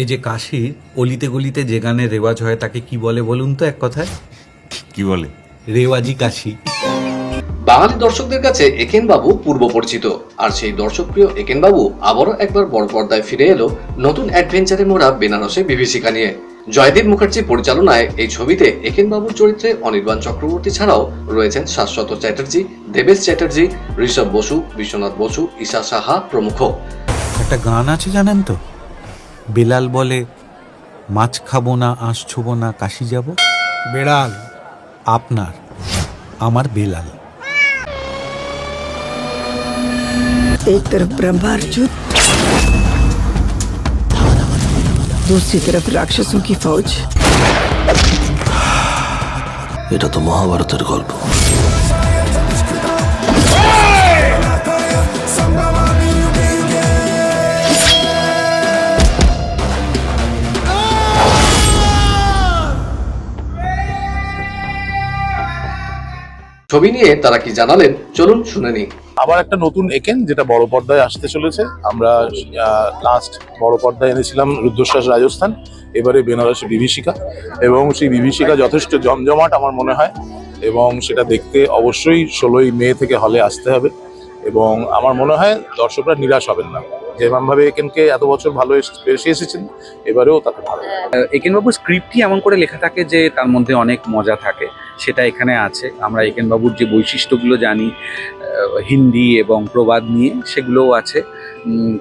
এই যে কাশির অলিতে গলিতে যে গানের রেওয়াজ হয় তাকে কি বলে বলুন তো এক কথায়? কি বলে? রেওয়াজি কাশি। বাঙালি দর্শকদের কাছে একেন বাবু পূর্ব পরিচিত আর সেই দর্শকপ্রিয় একেন বাবু আবারও একবার বড় পর্দায় ফিরে এলো নতুন অ্যাডভেঞ্চারে মোড়া বেনারসে বিভীষিকা নিয়ে। জয়দীপ মুখার্জি পরিচালনায় এই ছবিতে একেন বাবুর চরিত্রে অনির্বাণ চক্রবর্তী ছাড়াও রয়েছেন শাশ্বত চ্যাটার্জি দেবেশ চ্যাটার্জি ঋষভ বসু বিশ্বনাথ বসু ঈশা সাহা প্রমুখ। একটা গান আছে জানেন তো? বেলাল বলে মাছ খাবো না আঁশ ছোবো না কাশি যাব বেড়াল আপনার আমার বেলাল एक तरफ ब्रह्मार्जुन दूसरी तरफ राक्षसों की फौज এটা তো মহাভারতের গল্প ছবি নিয়ে তারা কি জানালেন? চলুন শুনে নিই। আবার একটা নতুন একেন যেটা বড় পর্দায় আসতে চলেছে। আমরা লাস্ট বড় পর্দায় এনেছিলাম রুদ্রশ্বাস রাজস্থান এবারে বেনারসি বিভীষিকা। এবং সেই বিভীষিকা যথেষ্ট জমজমাট আমার মনে হয়। এবং সেটা দেখতে অবশ্যই ষোলোই মে থেকে হলে আসতে হবে। এবং আমার মনে হয় দর্শকরা নিরাশ হবেন না। যেমনভাবে একেনকে এত বছর ভালো এস- এসে এসেছেন এবারেও তাকে ভালো। একেনবাবুর স্ক্রিপ্টই এমন করে লেখা থাকে যে তার মধ্যে অনেক মজা থাকে? সেটা এখানে আছে। আমরা একেনবাবুর যে বৈশিষ্ট্যগুলো জানি হিন্দি এবং প্রবাদ নিয়ে, সেগুলোও আছে।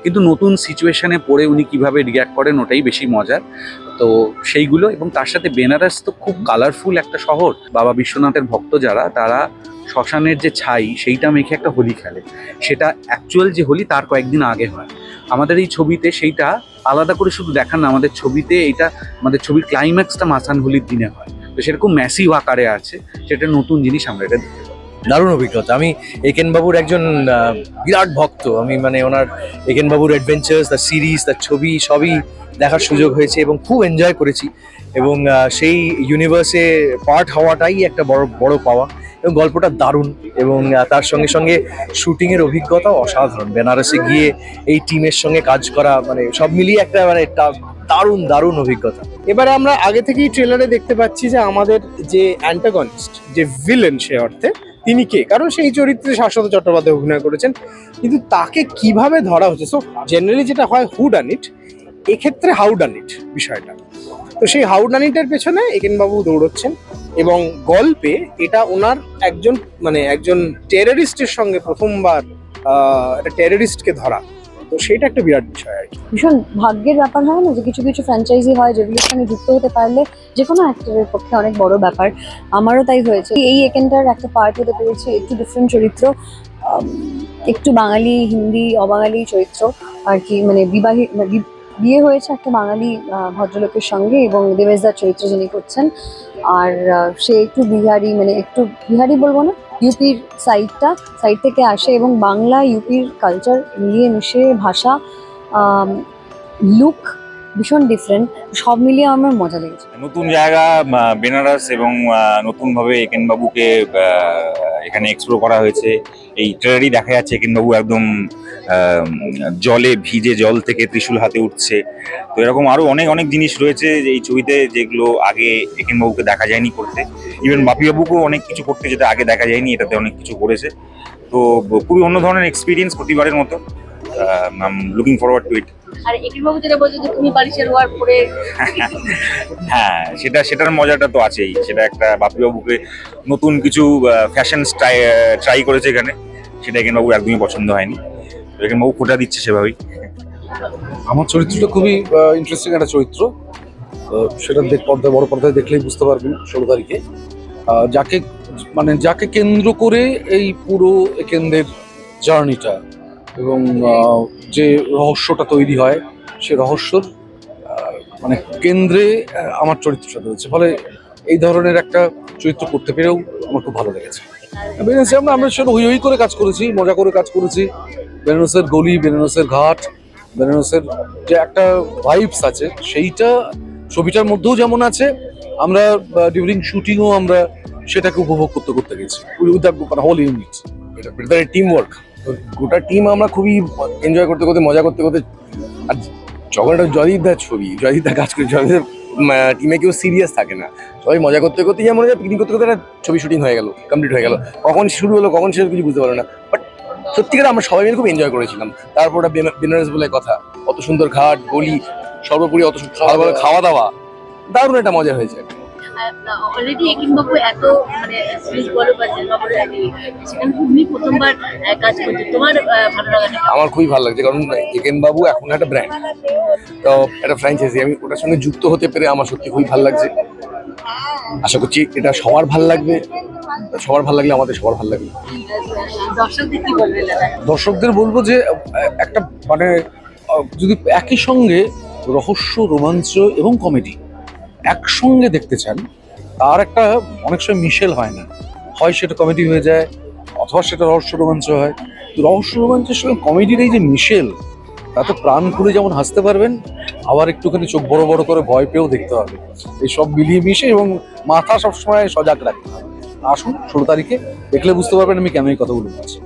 কিন্তু নতুন সিচুয়েশানে পড়ে উনি কীভাবে রিয়াক্ট করেন ওটাই বেশি মজার। তো সেইগুলো এবং তার সাথে বেনারস তো খুব কালারফুল একটা শহর। বাবা বিশ্বনাথের ভক্ত যারা, তারা শ্মশানের যে ছাই, সেইটা মেখে একটা হোলি খেলে। সেটা অ্যাকচুয়াল যে হোলি, তার কয়েকদিন আগে হয়। আমাদের এই ছবিতে সেইটা আলাদা করে শুধু দেখান না, আমাদের ছবিতে এটা আমাদের ছবির ক্লাইম্যাক্সটা মাসান হোলির দিনে হয়। তো সেরকম ম্যাসিভ আকারে আছে, সেটা নতুন জিনিস আমরা এটা দেখতে। দারুণ অভিজ্ঞতা। আমি একেন বাবুর একজন বিরাট ভক্ত। আমি মানে ওনার একেন বাবুর অ্যাডভেঞ্চার্স তার সিরিজ তার ছবি সবই দেখার সুযোগ হয়েছে এবং খুব এনজয় করেছি। এবং সেই ইউনিভার্সে পার্ট হওয়াটাই একটা বড় বড় পাওয়া। এবং গল্পটা দারুণ এবং তার সঙ্গে সঙ্গে শুটিংয়ের অভিজ্ঞতাও অসাধারণ। বেনারসে গিয়ে এই টিমের সঙ্গে কাজ করা মানে সব মিলিয়ে একটা মানে দারুণ দারুণ অভিজ্ঞতা। এবারে আমরা আগে থেকেই ট্রেলারে দেখতে পাচ্ছি যে আমাদের যে অ্যান্টাগনিস্ট যে ভিলেন সে অর্থে, তিনি কে? কারণ সেই চরিত্রে শাশ্বত চট্টোপাধ্যায় অভিনয় করেছেন। কিন্তু তাকে কীভাবে ধরা হচ্ছে? সো জেনারেলি যেটা হয় হু ইট এক্ষেত্রে হাউ ইট বিষয়টা। তো সেই হাউ ইটের পেছনে একেনবাবু দৌড়চ্ছেন এবং গল্পে এটা ওনার একজন মানে একজন টেররিস্টের সঙ্গে প্রথমবার একটা টেররিস্টকে ধরা। তো সেটা একটা বিরাট বিষয় আর কি। ভীষণ ভাগ্যের ব্যাপার হয় না যে কিছু কিছু ফ্র্যাঞ্চাইজি হয় যেগুলোর সঙ্গে যুক্ত হতে পারলে যে কোনো অ্যাক্টরের পক্ষে অনেক বড় ব্যাপার। আমারও তাই হয়েছে। এই একেনটার একটা পার্ট হতে পেরেছি, একটু ডিফারেন্ট চরিত্র একটু বাঙালি হিন্দি, অবাঙালি চরিত্র আর কি। মানে বিবাহী মানে বিয়ে হয়েছে একটা বাঙালি ভদ্রলোকের সঙ্গে এবং দেবেশদার চরিত্র যিনি করছেন। আর সে একটু বিহারি মানে একটু বিহারি বলব না ইউপির সাইডটা সাইড থেকে আসে এবং বাংলা ইউপির কালচার মিলিয়ে মিশে ভাষা লুক ভীষণ ডিফারেন্ট সব মিলিয়ে আমার মজা লেগেছে। নতুন জায়গা বেনারস এবং নতুনভাবে একেনবাবুকে এখানে এক্সপ্লোর করা হয়েছে। এই ট্রেলারই দেখা যাচ্ছে কিন্তু একদম জলে ভিজে জল থেকে ত্রিশূল হাতে উঠছে। তো এরকম আরও অনেক অনেক জিনিস রয়েছে এই ছবিতে যেগুলো আগে একেন বাবুকে দেখা যায়নি করতে। ইভেন বাপিবাবুকেও অনেক কিছু করতে যেটা আগে দেখা যায়নি, এটাতে অনেক কিছু করেছে। তো খুবই অন্য ধরনের এক্সপিরিয়েন্স প্রতিবারের মতো। লুকিং ফরওয়ার্ড টু ইট আর একিরবাবু যেটা বলছে যে তুমি বাড়ির ওয়ার পরে হ্যাঁ সেটা সেটার মজাটা তো আছেই। সেটা একটা বাপিবাবুকে নতুন কিছু ফ্যাশন ট্রাই করেছে এখানে। সেটা এখানে বাবু একদমই পছন্দ হয়নি। এখানে বাবু খোটা দিচ্ছে সেভাবেই। আমার চরিত্রটা খুবই ইন্টারেস্টিং একটা চরিত্র। সেটা দেখ পর্দায় বড় পর্দায় দেখলেই বুঝতে পারবেন ষোলো তারিখে। যাকে মানে যাকে কেন্দ্র করে এই পুরো একেন্দ্রের জার্নিটা এবং যে রহস্যটা তৈরি হয়, সে রহস্যর মানে কেন্দ্রে আমার চরিত্রটা রয়েছে ফলে এই ধরনের একটা চরিত্র করতে পেরেও আমার খুব ভালো লেগেছে। বেনারসে আমরা আমরা সেটা হই হই করে কাজ করেছি, মজা করে কাজ করেছি। বেনারসের গলি, বেনারসের ঘাট, বেনারসের যে একটা ভাইবস আছে, সেইটা ছবিটার মধ্যেও যেমন আছে, আমরা ডিউরিং শুটিংও আমরা সেটাকে উপভোগ করতে করতে গেছি। উইথ দ্য হোল ইউনিট এটা টিম ওয়ার্ক গোটা টিম আমরা খুবই এনজয় করতে করতে, মজা করতে করতে, আর জগন্নাথ জয়দীপদার ছবি জয়দীপদা কাজ করে জয়দীপ টিমে কেউ সিরিয়াস থাকে না। সবাই মজা করতে করতে যেমন পিকনিক করতে করতে একটা ছবি শুটিং হয়ে গেল কমপ্লিট হয়ে গেল। কখন শুরু হলো, কখন শেষ কিছু বুঝতে পারল না। বাট সত্যিকার আমরা সবাই মিলে খুব এনজয় করেছিলাম। তারপর ওটা বেনা- বেনারস বলে কথা অত সুন্দর ঘাট, গলি, সর্বোপরি অত ভালো খাওয়া দাওয়া। দারুণ একটা মজা হয়েছে। অলরেডি একিন এত মানে সিরিজ বলো বা সিনেমা বলো সেখানে তুমি প্রথমবার কাজ করছ। তোমার ভালো লাগাটা আমার খুবই ভালো লাগছে কারণ একেন বাবু এখন একটা ব্র্যান্ড তো একটা ফ্র্যাঞ্চাইজি আমি ওটার সঙ্গে যুক্ত হতে পেরে আমার সত্যি খুবই ভালো লাগছে। আশা করছি এটা সবার ভালো লাগবে সবার ভালো লাগলে আমাদের সবার ভালো লাগবে। দর্শকদের বলব যে একটা মানে যদি একই সঙ্গে রহস্য রোমাঞ্চ এবং কমেডি একসঙ্গে দেখতে চান, তার একটা অনেক সময় মিশেল হয় না। হয় সেটা কমেডি হয়ে যায়, অথবা সেটা রহস্য রোমাঞ্চ হয়। তো রহস্য রোমাঞ্চের সঙ্গে কমেডির এই যে মিশেল, তাতে প্রাণ খুলে যেমন হাসতে পারবেন, আবার একটুখানি চোখ বড় বড় করে ভয় পেয়েও দেখতে হবে। এই সব মিলিয়ে মিশে এবং মাথা সবসময় সজাগ রাখতে হবে। আসুন, ষোলো তারিখে দেখলে বুঝতে পারবেন আমি কেন এই কথাগুলো বলছি।